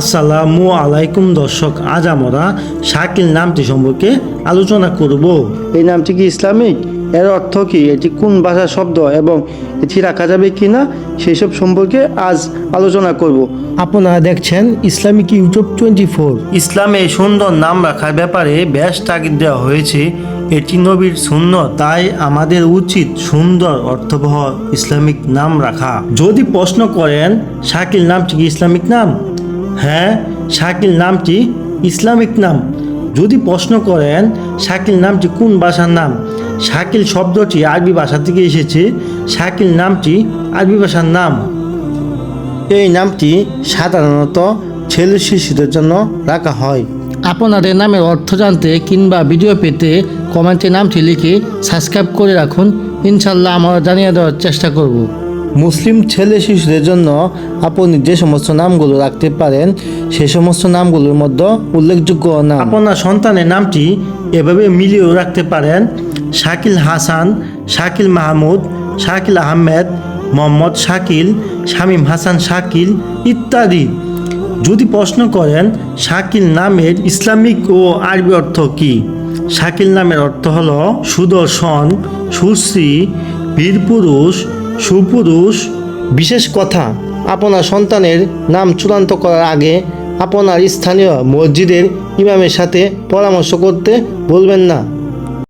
আসসালামু আলাইকুম দর্শক আজ আমরা শাকিল নামটি সম্পর্কে আলোচনা করব। এই নামটি কি ইসলামিক? এর অর্থ কি? এটি কোন ভাষার শব্দ এবং এটি রাখা যাবে কি না সেই সব সম্পর্কে আজ আলোচনা করব। আপনারা দেখছেন ইসলামিক ইউটিউব টোয়েন্টি ফোর। ইসলামে সুন্দর নাম রাখার ব্যাপারে বেশ তাগিদ দেওয়া হয়েছে। এটি নবীর শূন্য তাই আমাদের উচিত সুন্দর অর্থবহ ইসলামিক নাম রাখা। যদি প্রশ্ন করেন শাকিল নামটি কি ইসলামিক নাম? হ্যাঁ শাকিল নামটি ইসলামিক নাম। যদি প্রশ্ন করেন, শাকিল নামটি কোন ভাষার নাম? শাকিল শব্দটি আরবি ভাষা থেকে এসেছে। শাকিল নামটি আরবি ভাষার নাম? এই নামটি সাধারণত ছেলে শিশুদের জন্য রাখা হয়। আপনাদের নামের অর্থ জানতে কিংবা ভিডিও পেতে কমেন্টে নামটি লিখে সাবস্ক্রাইব করে রাখুন। ইনশাল্লাহ আমরা জানিয়ে দেওয়ার চেষ্টা করব। মুসলিম ছেলে শিশুদের জন্য আপনি যে সমস্ত নামগুলো রাখতে পারেন, সে সমস্ত নামগুলোর মধ্যে উল্লেখযোগ্য নাম। আপনার সন্তানের নামটি এভাবে মিলিয়েও রাখতে পারেন। শাকিল হাসান, শাকিল মাহমুদ, শাকিল আহমেদ, মোহাম্মদ শাকিল, শামীম হাসান শাকিল ইত্যাদি। যদি প্রশ্ন করেন, শাকিল নামের ইসলামিক ও আরবি অর্থ কি? শাকিল নামের অর্থ হল সুদর্শন সুশ্রী বীরপুরুষ সুপুরুষ, বিশেষ কথা, আপনার সন্তানের নাম চূড়ান্ত করার আগে আপনার স্থানীয় মসজিদের ইমামের সাথে পরামর্শ করতে বলবেন না।